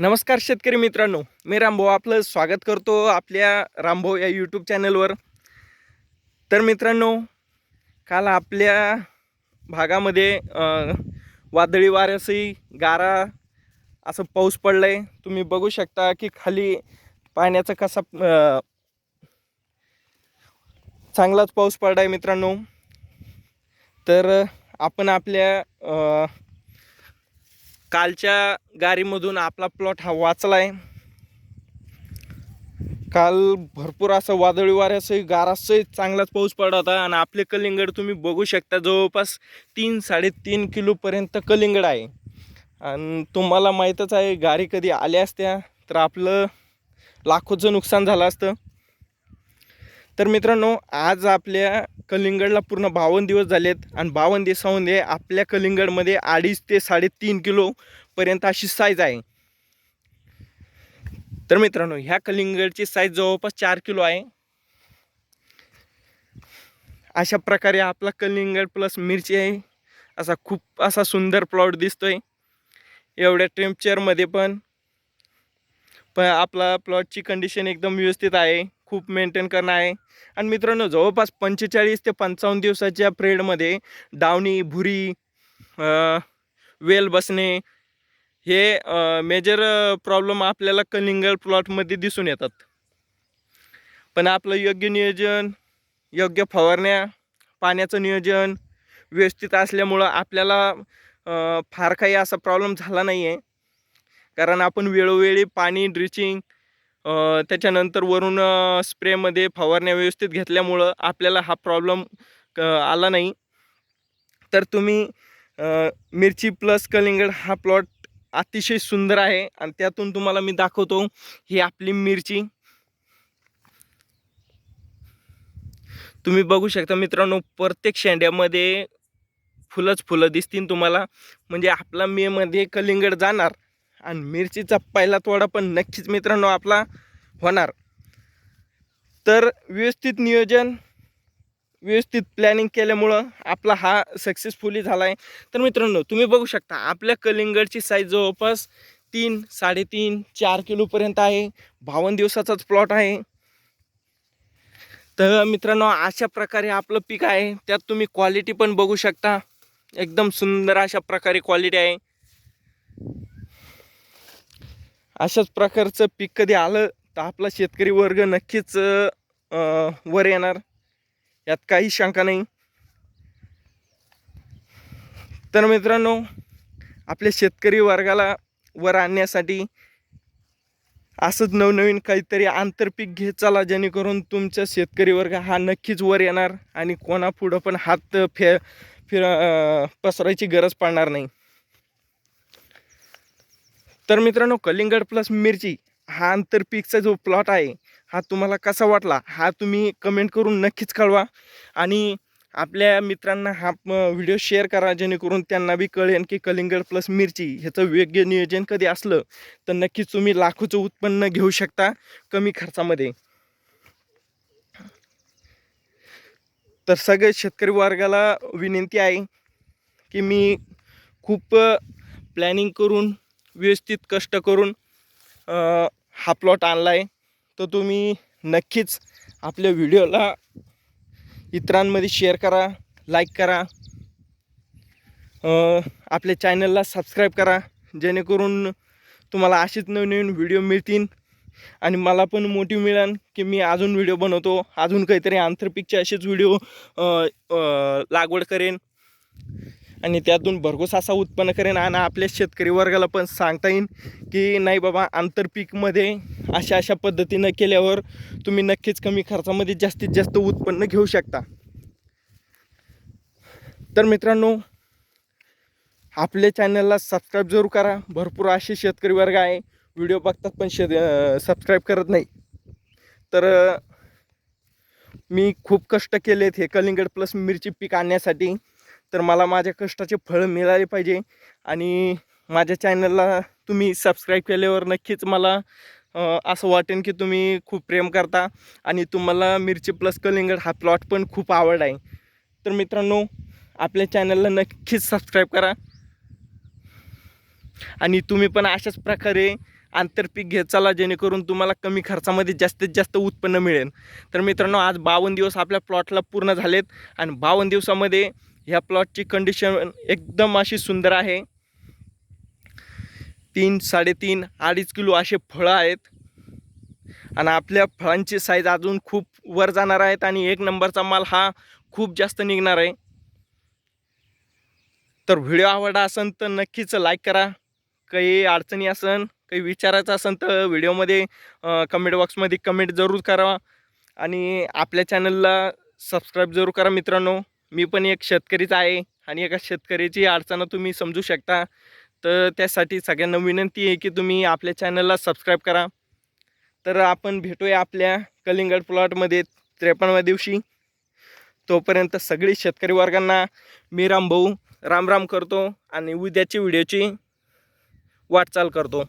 नमस्कार शेतकरी मित्रांनो मी रामभाऊ आपलं स्वागत करतो आपल्या रामभाऊ या यूट्यूब चॅनलवर तर मित्रांनो काल आपल्या भागामध्ये वादळी वाऱ्यासही गारा असं पाऊस पडला आहे तुम्ही बघू शकता की खाली पाण्याचा कसा चांगलाच पाऊस पडला आहे मित्रांनो. तर आपण आपल्या कालच्या गाडीमधून आपला प्लॉट हा वाचला आहे काल भरपूर असं वादळी वाऱ्यासही गारासही चांगलाच पाऊस पडला होता आणि आपले कलिंगड तुम्ही बघू शकता जवळपास तीन साडेतीन किलोपर्यंत कलिंगड आहे. आणि तुम्हाला माहीतच आहे गाडी कधी आल्या असत्या तर आपलं लाखोचं नुकसान झालं असतं. तर मित्रांनो आज आपल्या कलिंगडला पूर्ण बावन्न दिवस झालेत आणि बावन्न दिवसामध्ये आपल्या कलिंगडमध्ये अडीच ते साडेतीन किलोपर्यंत अशी साईज आहे. तर मित्रांनो ह्या कलिंगडची साईज जवळपास चार किलो आहे. अशा प्रकारे आपला कलिंगड प्लस मिरची आहे. असा खूप असा सुंदर प्लॉट दिसतोय. एवढ्या टेम्पचरमध्ये पण पण आपला प्लॉटची कंडिशन एकदम व्यवस्थित आहे. खूप मेंटेन करणं आहे. आणि मित्रांनो जवळपास पंचेचाळीस ते पंचावन्न दिवसाच्या प्रेडमध्ये डावणी भुरी वेल बसणे हे मेजर प्रॉब्लेम आपल्याला कलिंगल प्लॉटमध्ये दिसून येतात. पण आपलं योग्य नियोजन योग्य फवारण्या पाण्याचं नियोजन व्यवस्थित असल्यामुळं आपल्याला फार काही असा प्रॉब्लेम झाला नाही आहे कारण आपण वेळोवेळी पाणी ड्रिचिंग त्याच्यानंतर वरून स्प्रेमध्ये फवारण्या व्यवस्थित घेतल्यामुळं आपल्याला हा प्रॉब्लेम आला नाही. तर तुम्ही मिरची प्लस कलिंगड हा प्लॉट अतिशय सुंदर आहे आणि त्यातून तुम्हाला मी दाखवतो ही आपली मिरची. तुम्ही बघू शकता मित्रांनो प्रत्येक शेंड्यामध्ये फुलंच फुलं दिसतील तुम्हाला. म्हणजे आपला मेमध्ये कलिंगड जाणार आणि मिरचीचा पहिला तोडा पण नक्कीच मित्रांनो आपला होणार. तर व्यवस्थित नियोजन व्यवस्थित प्लॅनिंग केल्यामुळं आपला हा सक्सेसफुली झाला आहे तर मित्रांनो तुम्ही बघू शकता आपल्या कलिंगडची साईज जवळपास तीन साडेतीन चार किलोपर्यंत आहे. बावन्न दिवसाचाच प्लॉट आहे. तर मित्रांनो अशा प्रकारे आपलं पीक आहे. त्यात तुम्ही क्वालिटी पण बघू शकता. एकदम सुंदर अशा प्रकारे क्वालिटी आहे. अशाच प्रकारचं पीक कधी आलं तर आपला शेतकरी वर्ग नक्कीच वर येणार. यात काही शंका नाही. तर मित्रांनो आपल्या शेतकरी वर्गाला वर आणण्यासाठी असंच नवनवीन काहीतरी आंतरपीक घेत चला जेणेकरून तुमचा शेतकरी वर्ग हा नक्कीच वर येणार आणि कोणापुढं पण हात फे फिर पसरायची गरज पडणार नाही. तर मित्रांनो कलिंगड प्लस मिरची हा आंतरपीकचा जो प्लॉट आहे हा तुम्हाला कसा वाटला? हा तुम्ही कमेंट करून नक्कीच कळवा. आणि आपल्या मित्रांना हा व्हिडिओ शेअर करा जेणेकरून त्यांना बी कळेल की कलिंगड प्लस मिरची ह्याचं योग्य नियोजन कधी असलं तर नक्कीच तुम्ही लाखोचं उत्पन्न घेऊ शकता कमी खर्चामध्ये. तर सगळे शेतकरी वर्गाला विनंती आहे की मी खूप प्लॅनिंग करून व्यवस्थित कष्ट करून हा प्लॉट आणला आहे तर तुम्ही नक्कीच आपल्या व्हिडिओला इतरांमध्ये शेअर करा लाईक करा. आपल्या चॅनलला सबस्क्राईब करा जेणेकरून तुम्हाला असेच नवीन व्हिडिओ मिळतील. आणि मला पण मोटिव्ह मिळेल की मी अजून व्हिडिओ बनवतो. अजून काहीतरी आंतरपिकचे असेच व्हिडिओ लागवड करेन. आणि त्यातून भरघोस असा उत्पन्न करेन आणि आपल्या शेतकरी वर्गाला पण सांगता येईल की नाही बाबा आंतरपीकमध्ये अशा अशा पद्धतीनं केल्यावर तुम्ही नक्कीच कमी खर्चामध्ये जास्तीत जास्त उत्पन्न घेऊ शकता. तर मित्रांनो आपल्या चॅनलला सबस्क्राईब जरूर करा. भरपूर असे शेतकरी वर्ग आहे. व्हिडिओ बघतात पण शेत सबस्क्राईब करत नाही. तर मी खूप कष्ट केलेत हे कलिंगड प्लस मिरची पीक आणण्यासाठी. तर मला माझ्या कष्टाचे फळ मिळाले पाहिजे. आणि माझ्या चॅनलला तुम्ही सबस्क्राईब केल्यावर नक्कीच मला असं वाटेन की तुम्ही खूप प्रेम करता. आणि तुम्हाला मिरची प्लस कलिंगड हा प्लॉट पण खूप आवड आहे. तर मित्रांनो आपल्या चॅनलला नक्कीच सबस्क्राईब करा. आणि तुम्ही पण अशाच प्रकारे आंतरपीक घेत चला जेणेकरून तुम्हाला कमी खर्चामध्ये जास्तीत जास्त उत्पन्न मिळेल. तर मित्रांनो आज बावन्न दिवस आपल्या प्लॉटला पूर्ण झालेत. आणि बावन्न दिवसामध्ये ह्या प्लॉटची कंडिशन एकदम अशी सुंदर आहे. तीन साडेतीन अडीच किलो असे फळं आहेत. आणि आपल्या फळांची साईज अजून खूप वर जाणार आहेत आणि एक नंबरचा माल हा खूप जास्त निघणार आहे. तर व्हिडिओ आवडला असेल तर नक्कीच लाईक करा. काही अडचणी असन काही विचारायचं असेल तर व्हिडिओमध्ये कमेंट बॉक्समध्ये कमेंट जरूर करा. आणि आपल्या चॅनलला सबस्क्राईब जरूर करा मित्रांनो. मी पण एक शेतकरीच आहे आणि एका शेतकऱ्याची अडचण तुम्ही समजू शकता. तर त्यासाठी सगळ्यांना विनंती आहे की तुम्ही आपल्या चॅनलला सबस्क्राईब करा. तर आपण भेटूया आपल्या कलिंगड प्लॉटमध्ये त्रेपन्नव्या दिवशी. तोपर्यंत सगळी शेतकरी वर्गांना मी रामभाऊ राम राम करतो आणि उद्याची व्हिडिओची वाटचाल करतो.